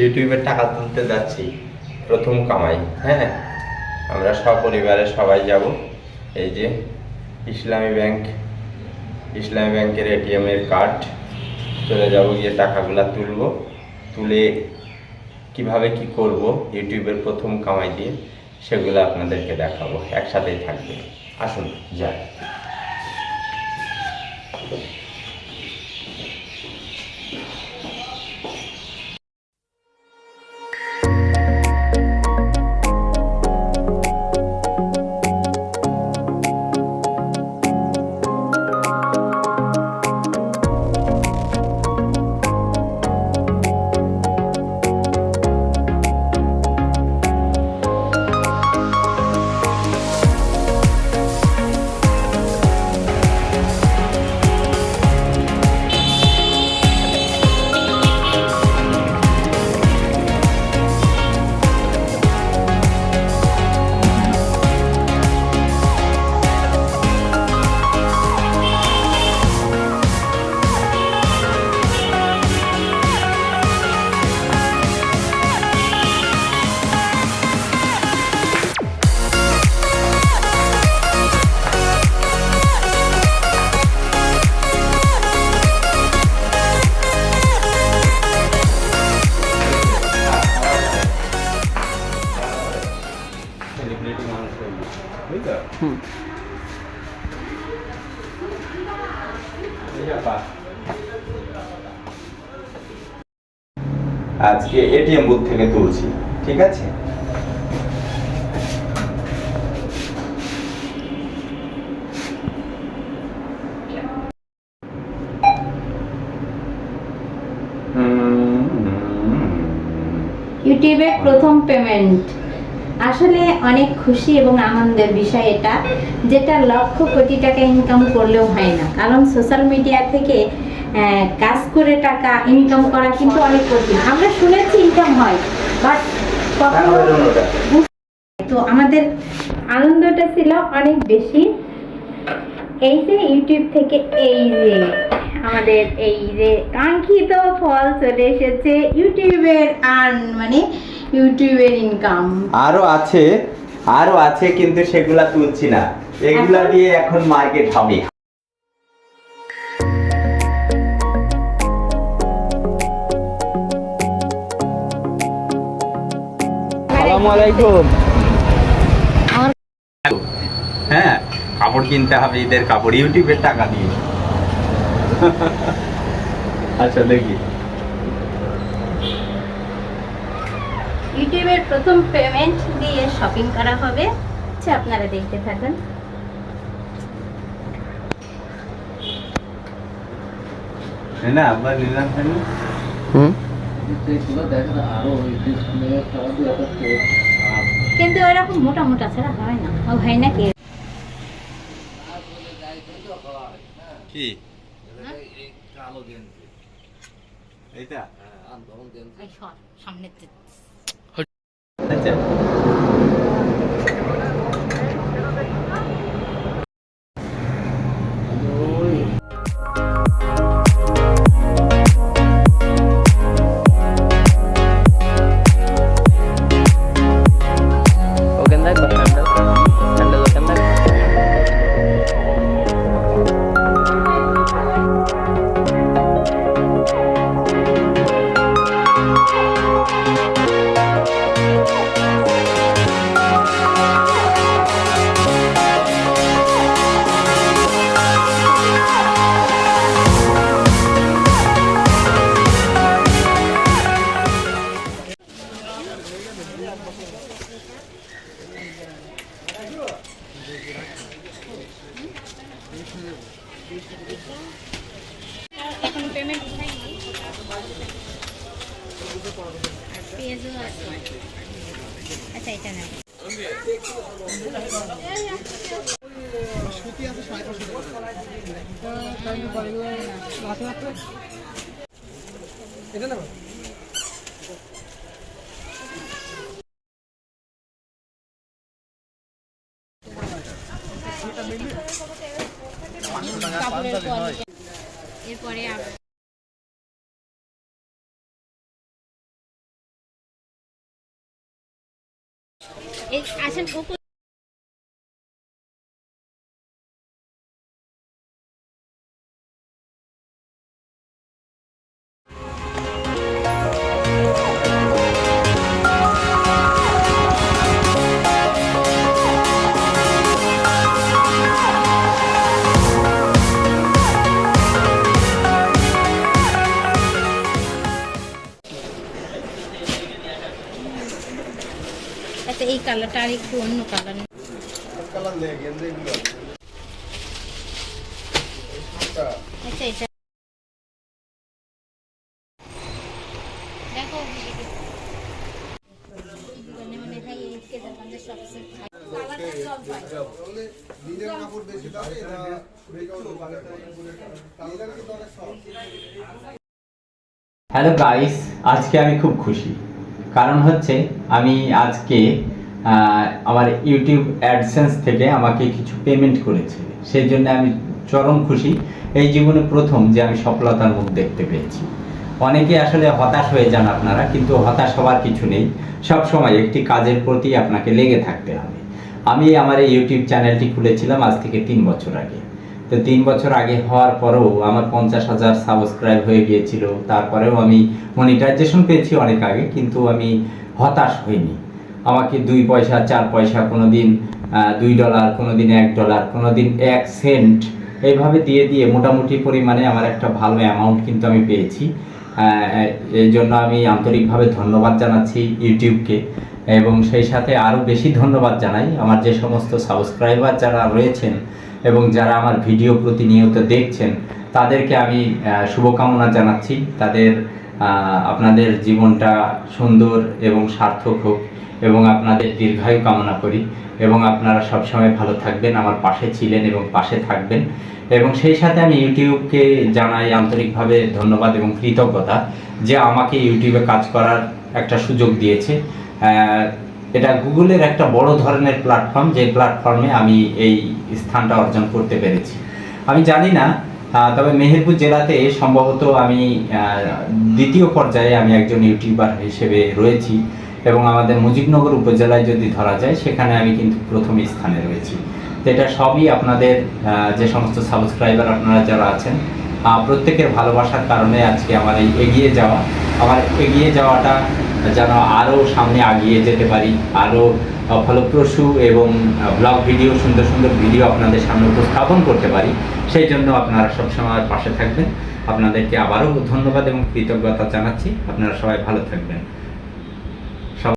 ইউটিউবে টাকা তুলতে যাচ্ছি, প্রথম কামাই হ্যাঁ? আমরা সপরিবারে সবাই যাব, এই যে ইসলামী ব্যাংক, ইসলামী ব্যাংকের এটিএম এর কার্ড চলে যাব গিয়ে টাকাগুলো তুলব, তুলে কীভাবে কি করব, ইউটিউবের প্রথম কামাই দিয়ে সেগুলো আপনাদেরকে দেখাবো, একসাথেই থাকবে। আসুন, যাই। আজকে এটিএম বুথ থেকে তুলছি, ঠিক আছে? ইউটিউবের প্রথম পেমেন্ট আসলে অনেক খুশি এবং আনন্দের বিষয় এটা, যেটা লক্ষ কোটি টাকা ইনকাম করলেও হয় না। কারণ সোশ্যাল মিডিয়া থেকে কাজ করে টাকা ইনকাম করা কিন্তু অনেক কঠিন। আমরা শুনেছি ইনকাম হয় বাট কখনো তো আমাদের আনন্দটা ছিল অনেক বেশি। এই যে ইউটিউব থেকে এই যে আমাদের এই যে কাঙ্ক্ষিত ফল চলে এসেছে ইউটিউবের আর্ন মানে ইউটিউবের ইনকাম আরও আছে আরও আছে কিন্তু সেগুলা তুলছি না। এগুলা দিয়ে এখন মার্কেট হবে। আসসালামু আলাইকুম হ্যাঁ কাপড় কিনতে হবে ঈদের কাপড় ইউটিউবের টাকা দিয়ে। আচ্ছা দেখি। ইউটিউবের প্রথম পেমেন্ট দিয়ে শপিং করা হবে। আচ্ছা আপনারা দেখতে থাকুন। না আবার নিলাম হুম? কিন্তু ওরকম মোটা মোটা ছাড়া হয় না। ও হয় নাকি কি? এইটা? এই সর, সামনে দিকে। আচ্ছা। পেঁয়াজও আছে। আচ্ছা এটা না আসেন আচ্ছা এই কালারটা আর একটু অন্য কালার আচ্ছা মানে মনে হয় হয় হ্যালো গাইস, আজকে আমি খুব খুশি। কারণ হচ্ছে আমি আজকে আমার ইউটিউব অ্যাডসেন্স থেকে আমাকে কিছু পেমেন্ট করেছে। সেই জন্য আমি চরম খুশি। এই জীবনে প্রথম যে আমি সফলতার মুখ দেখতে পেয়েছি। অনেকে আসলে হতাশ হয়ে যান আপনারা, কিন্তু হতাশ হওয়ার কিছু নেই। সব সময় একটি কাজের প্রতি আপনাকে লেগে থাকতে হবে। আমি আমার এই ইউটিউব চ্যানেলটি খুলেছিলাম আজ থেকে তিন বছর আগে। তো তিন বছর আগে হওয়ার পরেও আমার পঞ্চাশ হাজার সাবস্ক্রাইব হয়ে গিয়েছিল। তারপরেও আমি মনিটাইজেশন পেয়েছি অনেক আগে, কিন্তু আমি হতাশ হইনি। আমাকে দুই পয়সা, চার পয়সা কোনো দিন দুই ডলার কোনো দিন এক ডলার কোনো দিন এক সেন্ট এইভাবে দিয়ে দিয়ে মোটামুটি পরিমাণে আমার একটা ভালো অ্যামাউন্ট কিন্তু আমি পেয়েছি। এই জন্য আমি আন্তরিকভাবে ধন্যবাদ জানাচ্ছি ইউটিউবকে এবং সেই সাথে আরও বেশি ধন্যবাদ জানাই। আমার যে সমস্ত সাবস্ক্রাইবার যারা রয়েছেন এবং যারা আমার ভিডিও প্রতিনিয়ত দেখছেন, তাদেরকে আমি শুভকামনা জানাচ্ছি। তাদের আপনাদের জীবনটা সুন্দর এবং সার্থক হোক এবং আপনাদের দীর্ঘায়ু কামনা করি এবং আপনারা সবসময় ভালো থাকবেন, আমার পাশে ছিলেন এবং পাশে থাকবেন। এবং সেই সাথে আমি ইউটিউবকে জানাই আন্তরিকভাবে ধন্যবাদ এবং কৃতজ্ঞতা যে আমাকে ইউটিউবে কাজ করার একটা সুযোগ দিয়েছে। এটা গুগলের একটা বড় ধরনের প্ল্যাটফর্ম যে প্ল্যাটফর্মে আমি এই স্থানটা অর্জন করতে পেরেছি। আমি জানি না তবে মেহেরপুর জেলাতে সম্ভবত আমি দ্বিতীয় পর্যায়ে আমি একজন ইউটিউবার হিসেবে রয়েছি এবং আমাদের মুজিবনগর উপজেলায় যদি ধরা যায়, সেখানে আমি কিন্তু প্রথম স্থানে রয়েছি। তো এটা সবই আপনাদের যে সমস্ত সাবস্ক্রাইবার আপনারা যারা আছেন প্রত্যেকের ভালোবাসার কারণে আজকে আমার এই এগিয়ে যাওয়া, আমার এগিয়ে যাওয়াটা যেন আরও সামনে আগিয়ে যেতে পারি। আরও ফলপ্রসূ এবং ব্লগ ভিডিও সুন্দর সুন্দর ভিডিও আপনাদের সামনে উপস্থাপন করতে পারি। সেই জন্য আপনারা সবসময় পাশে থাকবেন। আপনাদেরকে আবারও ধন্যবাদ এবং কৃতজ্ঞতা জানাচ্ছি। আপনারা সবাই ভালো থাকবেন।